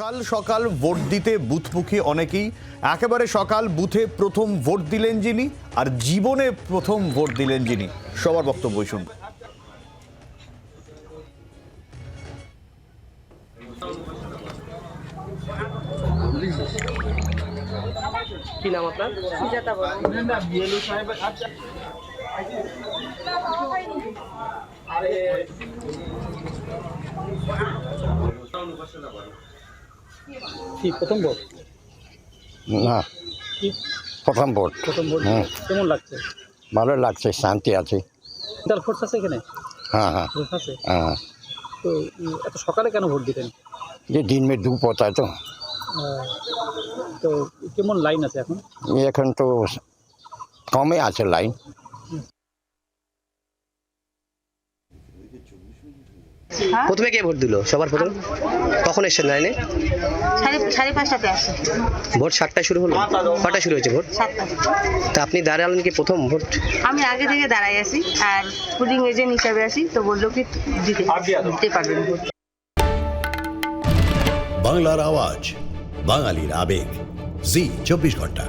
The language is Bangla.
সকাল সকাল ভোট দিতে বুথমুখী অনেকেই। একেবারে সকাল বুথে প্রথম ভোট দিলেন যিনি আর জীবনে প্রথম ভোট দিলেন যিনি। সবার বক্তব্য শুনব কি নাম আপনার? সুজাতা কি প্রথম ভোট? না কি? প্রথম ভোট। প্রথম ভোট। হুম। কেমন লাগছে? ভালো লাগছে শান্তি আছে। তার ফোর্স আছে এখানে? হ্যাঁ হ্যাঁ।, হ্যাঁ। তো এত সকালে কেন ভোট দিতেন? যে দিন মেয়ে দু পথ তো। তো কেমন লাইন আছে এখন? এখন তো কমে আছে লাইন। প্রথমে কে ভোট দিল? সবার প্রথম? কখন এসছেন লাইনে? সাড়ে পাঁচটাতে আসে ভোট সাতটায় শুরু হলো? কটায় শুরু হয়েছে ভোট? সাতটা। তা আপনি দাঁড়ালেন কি প্রথম ভোট? আমি আগে থেকে দাঁড়াই আছি আর পুলিং এজেন্ট হিসাবে আছি তো বলল কি দিতে দিতে পারবেন ভোট। বাংলার আওয়াজ বাঙালির আবেগ। জি চব্বিশ ঘণ্টা।